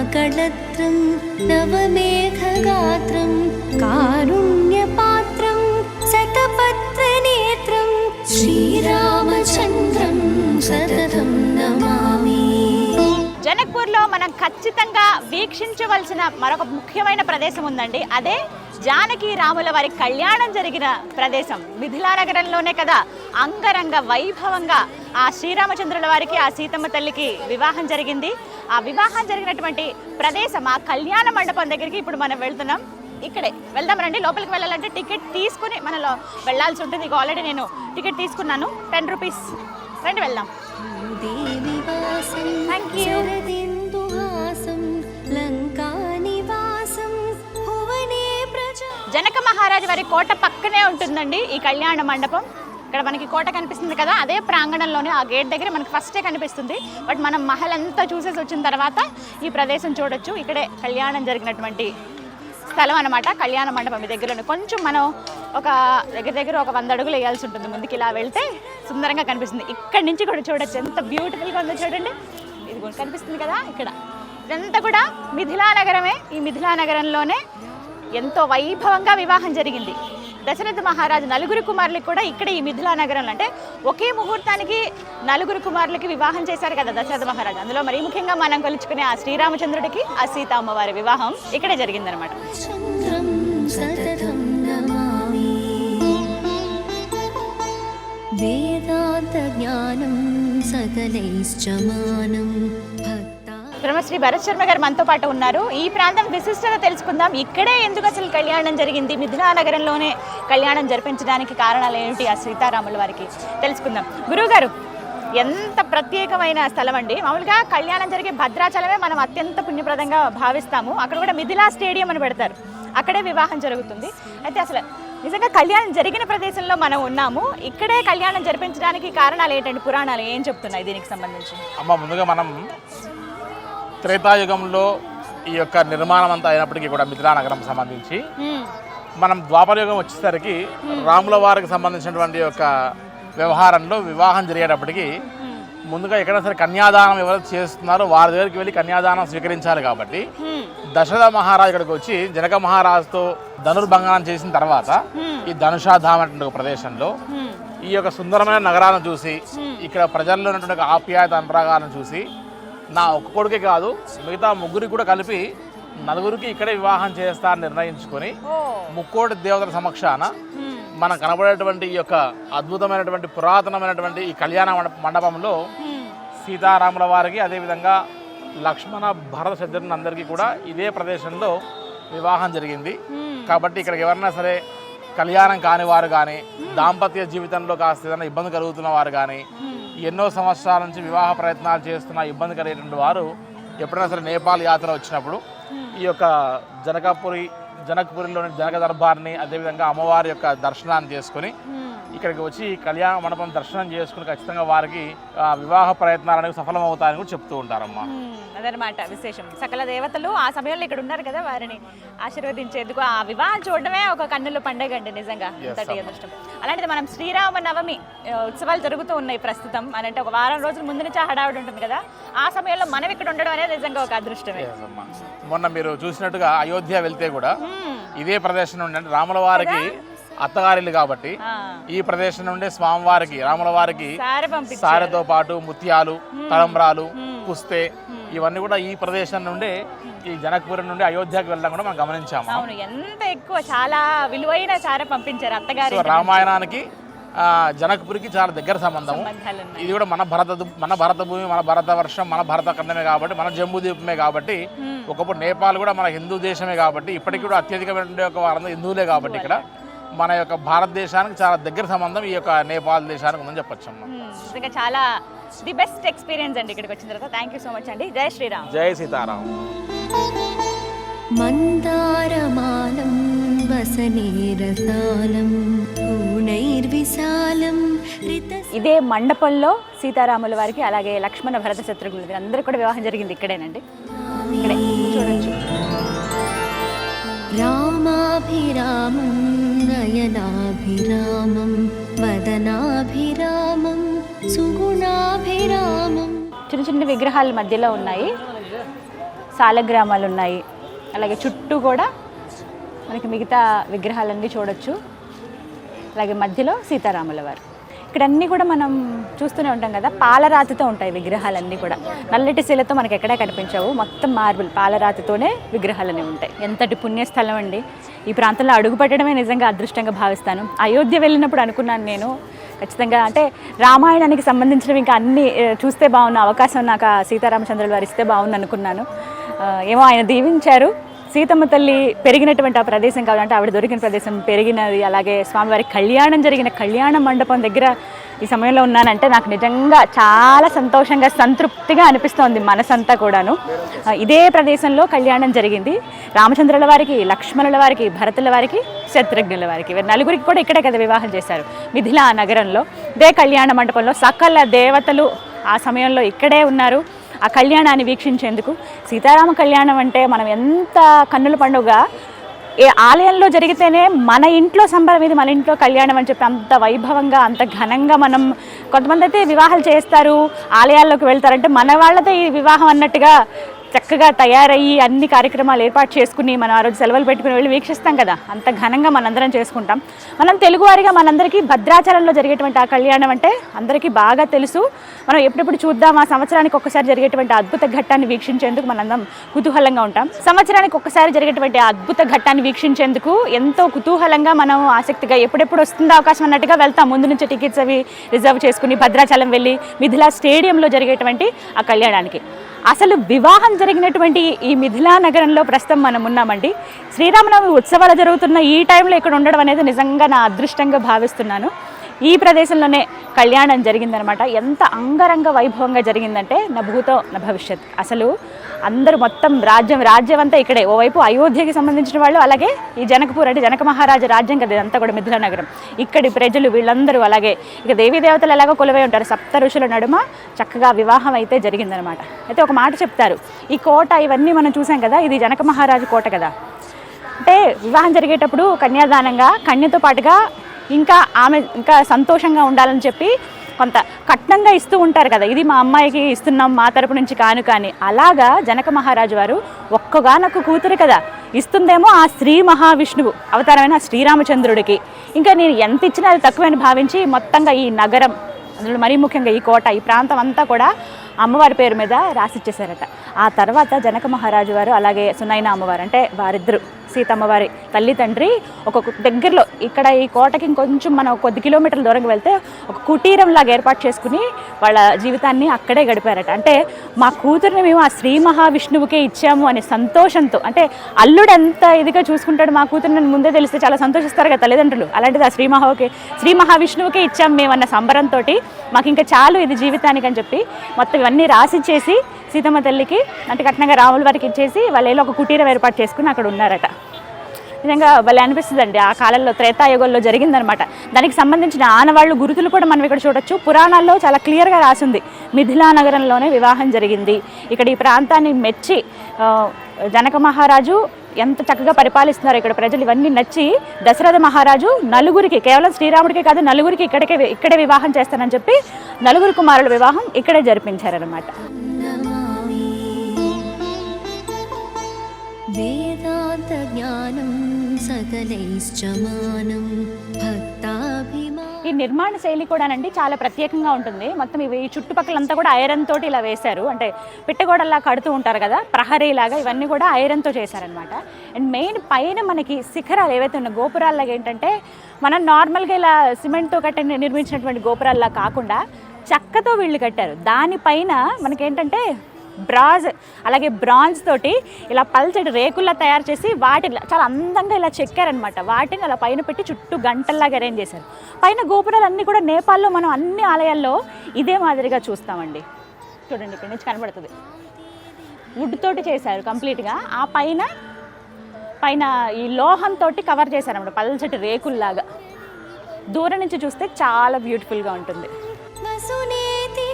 सीताकळत्रं नवमेघगात्रं कारुण्यपात्रं शतपत्रनेत्रं श्रीरामचन्द्रं सततं नमामि జనక్పూర్లో మనం ఖచ్చితంగా వీక్షించవలసిన మరొక ముఖ్యమైన ప్రదేశం ఉందండి అదే జానకి రాముల వారి కళ్యాణం జరిగిన ప్రదేశం మిథిలానగరంలోనే కదా. అంగరంగ వైభవంగా ఆ శ్రీరామచంద్రుల వారికి ఆ సీతమ్మ తల్లికి వివాహం జరిగింది. ఆ వివాహం జరిగినటువంటి ప్రదేశం ఆ కళ్యాణ మండపం దగ్గరికి ఇప్పుడు మనం వెళ్తున్నాం. ఇక్కడే వెళ్దాం రండి. లోపలికి వెళ్ళాలంటే టికెట్ తీసుకుని మనలో వెళ్ళాల్సి ఉంటుంది. ఇక ఆల్రెడీ నేను టికెట్ తీసుకున్నాను. Ten rupees. రండి వెళ్దాం. థ్యాంక్ యూ జనక మహారాజు వారి కోట పక్కనే ఉంటుందండి ఈ కళ్యాణ మండపం. ఇక్కడ మనకి కోట కనిపిస్తుంది కదా అదే ప్రాంగణంలోనే ఆ గేట్ దగ్గర మనకి ఫస్టే కనిపిస్తుంది. బట్ మనం మహల్ అంతా చూసేసి వచ్చిన తర్వాత ఈ ప్రదేశం చూడొచ్చు. ఇక్కడే కళ్యాణం జరిగినటువంటి స్థలం అన్నమాట కళ్యాణ మండపం దగ్గరలోనే కొంచెం మనం ఒక దగ్గర దగ్గర ఒక వంద అడుగులు వేయాల్సి ఉంటుంది ముందుకి ఇలా వెళ్తే సుందరంగా కనిపిస్తుంది. ఇక్కడ నుంచి కూడా చూడొచ్చు. ఎంత బ్యూటిఫుల్గా ఉందో చూడండి. ఇది కూడా కనిపిస్తుంది కదా ఇక్కడ. ఇదంతా కూడా మిథిలా నగరమే ఈ మిథిలా నగరంలోనే ఎంతో వైభవంగా వివాహం జరిగింది. దశరథ మహారాజు నలుగురు కుమారులకు కూడా ఇక్కడే ఈ మిథిలా నగరంలో అంటే ఒకే ముహూర్తానికి నలుగురు కుమారులకి వివాహం చేశారు కదా దశరథ మహారాజు. అందులో మరీ ముఖ్యంగా మనం కలుచుకునే ఆ శ్రీరామచంద్రుడికి ఆ సీత అమ్మవారి వివాహం ఇక్కడే జరిగిందనమాట వేదాంత జ్ఞానం సకలైశ్చమానం బ్రహ్మశ్రీ భరత్ శర్మ గారు మనతో పాటు ఉన్నారు. ఈ ప్రాంతం విశిష్టత తెలుసుకుందాం. ఇక్కడే ఎందుకు అసలు కళ్యాణం జరిగింది? మిథిలా నగరంలోనే కళ్యాణం జరిపించడానికి కారణాలు ఏమిటి? ఆ సీతారాముల వారికి తెలుసుకుందాం. గురువు గారు ఎంత ప్రత్యేకమైన స్థలం అండి. మామూలుగా కళ్యాణం జరిగే భద్రాచలమే మనం అత్యంత పుణ్యప్రదంగా భావిస్తాము. అక్కడ కూడా మిథిలా స్టేడియం అని పెడతారు. అక్కడే వివాహం జరుగుతుంది. అయితే అసలు నిజంగా కళ్యాణం జరిగిన ప్రదేశంలో మనం ఉన్నాము. ఇక్కడే కళ్యాణం జరిపించడానికి కారణాలు ఏంటండి? పురాణాలు ఏం చెప్తున్నాయి దీనికి సంబంధించి? అమ్మ ముందుగా మనం త్రేతాయుగంలో ఈ యొక్క నిర్మాణం అంతా అయినప్పటికీ కూడా మిథిలానగరం సంబంధించి మనం ద్వాపరయుగం వచ్చేసరికి రాముల వారికి సంబంధించినటువంటి యొక్క వ్యవహారంలో వివాహం జరిగేటప్పటికి ముందుగా ఎక్కడైనా సరే కన్యాదానం ఎవరు చేస్తున్నారో వారి దగ్గరికి వెళ్ళి కన్యాదానం స్వీకరించాలి కాబట్టి దశరథ మహారాజు ఇక్కడికి వచ్చి జనక మహారాజుతో ధనుర్భంగనం చేసిన తర్వాత ఈ ధనుషాధామ్ అనేటువంటి ఒక ప్రదేశంలో ఈ యొక్క సుందరమైన నగరాలను చూసి ఇక్కడ ప్రజల్లో ఉన్నటువంటి ఆప్యాయత అనురాగాలను చూసి నా ఒక్క కొడుకే కాదు మిగతా ముగ్గురికి కూడా కలిపి నలుగురికి ఇక్కడే వివాహం చేస్తారని నిర్ణయించుకొని ఓ ముక్కోటి దేవతల సమక్షాన. మనం కనబడేటువంటి ఈ యొక్క అద్భుతమైనటువంటి పురాతనమైనటువంటి ఈ కళ్యాణ మండ- మండపంలో. సీతారాముల వారికి అదేవిధంగా లక్ష్మణ భరత శత్రుఘ్నులు అందరికీ కూడా ఇదే ప్రదేశంలో వివాహం జరిగింది. కాబట్టి ఇక్కడికి ఎవరైనా సరే కళ్యాణం కాని వారు కానీ దాంపత్య జీవితంలో కాస్త ఏదైనా ఇబ్బంది కలుగుతున్న వారు కానీ ఎన్నో సంవత్సరాల నుంచి వివాహ ప్రయత్నాలు చేస్తున్న ఇబ్బంది కలిగేటువంటి వారు ఎప్పుడైనా సరే నేపాల్ యాత్ర వచ్చినప్పుడు ఈ యొక్క జనకపురి జనకపురిలోని జనక దర్బార్ని అదేవిధంగా అమ్మవారి యొక్క దర్శనాన్ని చేసుకొని హ్మ్. ఇక్కడికి వచ్చి కళ్యాణ మండపం దర్శనం చేసుకుని ఖచ్చితంగా వారికి ఆ, వివాహ ప్రయత్నాలు అనేవి సఫలమవుతాయని కూడా చెప్తూ ఉంటారమ్మా. హ్మ్. అదనమాట విశేషం. సకల దేవతలు ఆ సమయంలో ఇక్కడ ఉన్నారు కదా వారిని ఆశీర్వదించేందుకు. ఆ వివాహం చూడడమే ఒక కన్నుల పండగ అండి నిజంగా. అలాంటిది మనం శ్రీరామ నవమి ఉత్సవాలు జరుగుతూ ఉన్నాయి ప్రస్తుతం. అని అంటే ఒక వారం రోజుల ముందు నుంచి హడావిడి ఉంటుంది కదా. ఆ సమయంలో మనం ఇక్కడ ఉండడం అనేది నిజంగా ఒక అదృష్టమే. మొన్న మీరు చూసినట్టుగా అయోధ్య వెళ్తే కూడా. ఇదే ప్రదేశం నుండి అంటే రాముల వారికి అత్తగారిల్లు కాబట్టి ఈ ప్రదేశం నుండి స్వామివారికి రాముల వారికి సారెతో పాటు ముత్యాలు తలంబ్రాలు పుస్తే ఇవన్నీ కూడా ఈ ప్రదేశం నుండి ఈ జనకపురం నుండి అయోధ్యకి వెళ్ళడం కూడా మనం గమనించాము? అవును ఎంత ఎక్కువ చాలా విలువైన సారె పంపించారు అత్తగారి రామాయణానికి జనక్పూర్కి చాలా దగ్గర సంబంధం. ఇది కూడా మన భరత మన భరత భూమి మన భరత వర్షం మన భరత ఖండమే కాబట్టి మన జమ్మూ ద్వీపమే కాబట్టి ఒకప్పుడు నేపాల్ కూడా మన హిందూ దేశమే కాబట్టి ఇప్పటికీ కూడా అత్యధికమైన ఒక వారం హిందువులే కాబట్టి ఇక్కడ మన యొక్క భారతదేశానికి చాలా దగ్గర సంబంధం ఈ యొక్క నేపాల్ దేశానికి ఉందని చెప్పొచ్చు చాలా ది బెస్ట్ ఎక్స్పీరియన్స్ అండి ఇక్కడికి వచ్చిన తర్వాత. థ్యాంక్ యూ సో మచ్ అండి. జై శ్రీరామ్. జై సీతారాం. మందారమానం ఇదే మండపంలో సీతారాముల వారికి అలాగే లక్ష్మణ భరత శత్రుఘ్నులకి అందరూ కూడా వివాహం జరిగింది ఇక్కడేనండి. ఇక్కడే రామాభిరామం నయనాభిరామం వదనాభిరామం చిన్న చిన్న విగ్రహాల మధ్యలో ఉన్నాయి. సాలగ్రామాలు ఉన్నాయి. అలాగే చుట్టూ కూడా మనకి మిగతా విగ్రహాలన్నీ చూడొచ్చు. అలాగే మధ్యలో సీతారాముల వారు. ఇక్కడ అన్నీ కూడా మనం చూస్తూనే ఉంటాం కదా పాలరాతితో ఉంటాయి విగ్రహాలన్నీ కూడా. నల్లటి శిలతో మనకి ఎక్కడా కనిపించవు మొత్తం మార్బుల్ పాలరాతితోనే విగ్రహాలన్నీ ఉంటాయి. ఎంతటి పుణ్యస్థలం అండి. ఈ ప్రాంతంలో అడుగు పెట్టడమే నిజంగా అదృష్టంగా భావిస్తాను. అయోధ్య వెళ్ళినప్పుడు అనుకున్నాను నేను ఖచ్చితంగా. అంటే రామాయణానికి సంబంధించినవి ఇంకా అన్ని చూస్తే బాగున్న అవకాశం నాకు ఆ సీతారామచంద్రుల వారు ఇస్తే బాగుంది అనుకున్నాను ఏమో ఆయన దీవించారు. సీతమ్మ తల్లి పెరిగినటువంటి ఆ ప్రదేశం కావాలంటే ఆవిడ దొరికిన ప్రదేశం పెరిగినది అలాగే స్వామివారి కళ్యాణం జరిగిన కళ్యాణ మండపం దగ్గర ఈ సమయంలో ఉన్నానంటే నాకు నిజంగా చాలా సంతోషంగా సంతృప్తిగా అనిపిస్తోంది మనసంతా కూడాను. ఇదే ప్రదేశంలో కళ్యాణం జరిగింది. రామచంద్రుల వారికి లక్ష్మణుల వారికి భరతుల వారికి శత్రుఘ్నుల వారికి. వీరి నలుగురికి కూడా ఇక్కడే కదా వివాహం చేశారు. మిథిలా నగరంలో. ఇదే కళ్యాణ మండపంలో సకల దేవతలు ఆ సమయంలో ఇక్కడే ఉన్నారు. ఆ కళ్యాణాన్ని వీక్షించేందుకు. సీతారామ కళ్యాణం అంటే మనం ఎంత కన్నుల పండుగ ఏ ఆలయంలో జరిగితేనే మన ఇంట్లో సంబరం ఇది మన ఇంట్లో కళ్యాణం అని చెప్పి అంత వైభవంగా అంత ఘనంగా మనం కొంతమంది అయితే వివాహాలు చేస్తారు ఆలయాల్లోకి వెళ్తారంటే మన వాళ్ళతో ఈ వివాహం అన్నట్టుగా చక్కగా తయారయ్యి అన్ని కార్యక్రమాలు ఏర్పాటు చేసుకుని మనం ఆ రోజు సెలవులు పెట్టుకుని వెళ్ళి వీక్షిస్తాం కదా. అంత ఘనంగా మనందరం చేసుకుంటాం. మనం తెలుగువారిగా మనందరికీ భద్రాచలంలో జరిగేటువంటి ఆ కళ్యాణం అంటే అందరికీ బాగా తెలుసు. మనం ఎప్పుడెప్పుడు చూద్దాం ఆ సంవత్సరానికి ఒక్కసారి జరిగేటువంటి అద్భుత ఘట్టాన్ని వీక్షించేందుకు మనందరం కుతూహలంగా ఉంటాం. సంవత్సరానికి ఒక్కసారి జరిగేటువంటి ఆ అద్భుత ఘట్టాన్ని వీక్షించేందుకు ఎంతో కుతూహలంగా మనం ఆసక్తిగా ఎప్పుడెప్పుడు వస్తుందో అవకాశం అన్నట్టుగా వెళ్తాం. ముందు నుంచి టికెట్స్ అవి రిజర్వ్ చేసుకుని భద్రాచలం వెళ్ళి మిథిలా స్టేడియంలో జరిగేటువంటి ఆ కళ్యాణానికి. అసలు వివాహం జరిగినటువంటి ఈ మిథిలా నగరంలో ప్రస్తుతం మనం ఉన్నామండి. శ్రీరామనవమి ఉత్సవాలు జరుగుతున్న ఈ టైంలో ఇక్కడ ఉండడం అనేది నిజంగా నా అదృష్టంగా భావిస్తున్నాను. ఈ ప్రదేశంలోనే కళ్యాణం జరిగిందనమాట. ఎంత అంగరంగ వైభవంగా జరిగిందంటే నా భూతో నా భవిష్యత్. అసలు అందరూ మొత్తం రాజ్యం రాజ్యం అంతా ఇక్కడే. ఓవైపు అయోధ్యకి సంబంధించిన వాళ్ళు అలాగే ఈ జనకపూర్ అంటే జనక మహారాజు రాజ్యం కదా ఇదంతా కూడా మిథిలా నగరం. ఇక్కడి ప్రజలు వీళ్ళందరూ అలాగే. ఇక దేవీ దేవతలు ఎలాగో కొలువై ఉంటారు. సప్త ఋషుల నడుమ చక్కగా వివాహం అయితే జరిగిందనమాట. అయితే ఒక మాట చెప్తారు. ఈ కోట ఇవన్నీ మనం చూసాం కదా ఇది జనక మహారాజు కోట కదా. అంటే వివాహం జరిగేటప్పుడు కన్యాదానంగా కన్యతో పాటుగా ఇంకా ఆమె ఇంకా సంతోషంగా ఉండాలని చెప్పి కొంత కట్నంగా ఇస్తూ ఉంటారు కదా. ఇది మా అమ్మాయికి ఇస్తున్నాం మా తరపు నుంచి కాను కానీ. అలాగా జనక మహారాజు వారు ఒక్కగానొక్క కూతురు కదా. ఇస్తుందేమో ఆ శ్రీ మహావిష్ణువు అవతారమైన శ్రీరామచంద్రుడికి. ఇంకా నేను ఎంత ఇచ్చినా అది తక్కువని భావించి మొత్తంగా ఈ నగరం అందులో మరీ ముఖ్యంగా ఈ కోట ఈ ప్రాంతం అంతా కూడా అమ్మవారి పేరు మీద రాసిచ్చేశారట. ఆ తర్వాత జనక మహారాజు వారు అలాగే సునైన అమ్మవారు అంటే వారిద్దరు సీతమ్మవారి తల్లి తండ్రి ఒక దగ్గరలో ఇక్కడ ఈ కోటకి ఇంకొంచెం మనం కొద్ది కిలోమీటర్ల దూరంగా వెళ్తే ఒక కుటీరం లాగా ఏర్పాటు చేసుకుని వాళ్ళ జీవితాన్ని అక్కడే గడిపారట. అంటే మా కూతుర్ని మేము ఆ శ్రీ మహావిష్ణువుకే ఇచ్చాము అనే సంతోషంతో అంటే అల్లుడు ఎంత ఇదిగా చూసుకుంటాడు మా కూతుర్ని ముందే తెలిస్తే చాలా సంతోషిస్తారు కదా తల్లిదండ్రులు. అలాంటిది ఆ శ్రీ మహాకే శ్రీ మహావిష్ణువుకే ఇచ్చాము మేము అన్న సంబరంతో మాకు ఇంకా చాలు ఇది జీవితానికి అని చెప్పి మొత్తం ఇవన్నీ రాసిచ్చేసి సీతమ్మ తల్లికి అంటే కట్నంగా రాముల వారికి ఇచ్చేసి వాళ్ళు ఏదో ఒక కుటీరం ఏర్పాటు చేసుకుని అక్కడ ఉన్నారట. నిజంగా భలే అనిపిస్తుంది అండి ఆ కాలంలో త్రేతాయుగంలో జరిగిందనమాట. దానికి సంబంధించిన ఆనవాళ్ళు గురుతులు కూడా మనం ఇక్కడ చూడొచ్చు. పురాణాల్లో చాలా క్లియర్గా రాసింది. మిథిలా నగరంలోనే వివాహం జరిగింది. ఇక్కడ ఈ ప్రాంతాన్ని మెచ్చి జనక మహారాజు ఎంత చక్కగా పరిపాలిస్తున్నారు ఇక్కడ ప్రజలు ఇవన్నీ నచ్చి దశరథ మహారాజు నలుగురికి కేవలం శ్రీరాముడికి కాదు నలుగురికి ఇక్కడికే ఇక్కడే వివాహం చేస్తానని చెప్పి నలుగురు కుమారుల వివాహం ఇక్కడే జరిపించారనమాట. నమామి వేదాంతజ్ఞానం భక్తాభిమా ఈ నిర్మాణ శైలి కూడానండి చాలా ప్రత్యేకంగా ఉంటుంది. మొత్తం ఇవి ఈ చుట్టుపక్కలంతా కూడా ఐరన్ తోటి ఇలా వేశారు. అంటే పిట్టగోడల్లా కడుతూ ఉంటారు కదా ప్రహరీ లాగా ఇవన్నీ కూడా ఐరన్తో చేశారనమాట అండ్ మెయిన్ పైన మనకి శిఖరాలు ఏవైతే ఉన్న గోపురాల్లాగా ఏంటంటే మనం నార్మల్గా ఇలా సిమెంట్తో కట్టి నిర్మించినటువంటి గోపురాల్లా కాకుండా చెక్కతో వీళ్ళు కట్టారు. దానిపైన మనకేంటంటే బ్రాజ్ అలాగే బ్రాంజ్ తోటి ఇలా పల్చటి రేకుల్లా తయారు చేసి వాటిని చాలా అందంగా ఇలా చెక్కారనమాట వాటిని అలా పైన పెట్టి చుట్టూ గంటల్లాగా అరేంజ్ చేశారు. పైన గోపురాలు అన్నీ కూడా నేపాల్లో మనం అన్ని ఆలయాల్లో ఇదే మాదిరిగా చూస్తామండి. చూడండి ఇక్కడ నుంచి కనబడుతుంది. వుడ్ తోటి చేశారు కంప్లీట్గా ఆ పైన పైన ఈ లోహంతో కవర్ చేశారన్నమాట పల్చటి రేకుల్లాగా. దూరం నుంచి చూస్తే చాలా బ్యూటిఫుల్గా ఉంటుంది. వసునేతి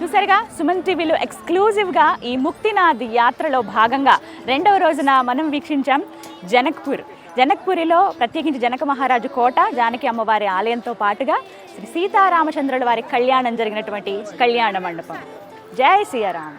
చూసారుగా సుమన్ టీవీలో ఎక్స్క్లూజివ్గా ఈ ముక్తినాథ్ యాత్రలో భాగంగా రెండవ రోజున మనం వీక్షించాం జనక్పూర్. జనక్పూరిలో ప్రత్యేకించి జనక మహారాజు కోట జానకి అమ్మవారి ఆలయంతో పాటుగా శ్రీ సీతారామచంద్రుల వారి కళ్యాణం జరిగినటువంటి కళ్యాణ మండపం. జై సియారాం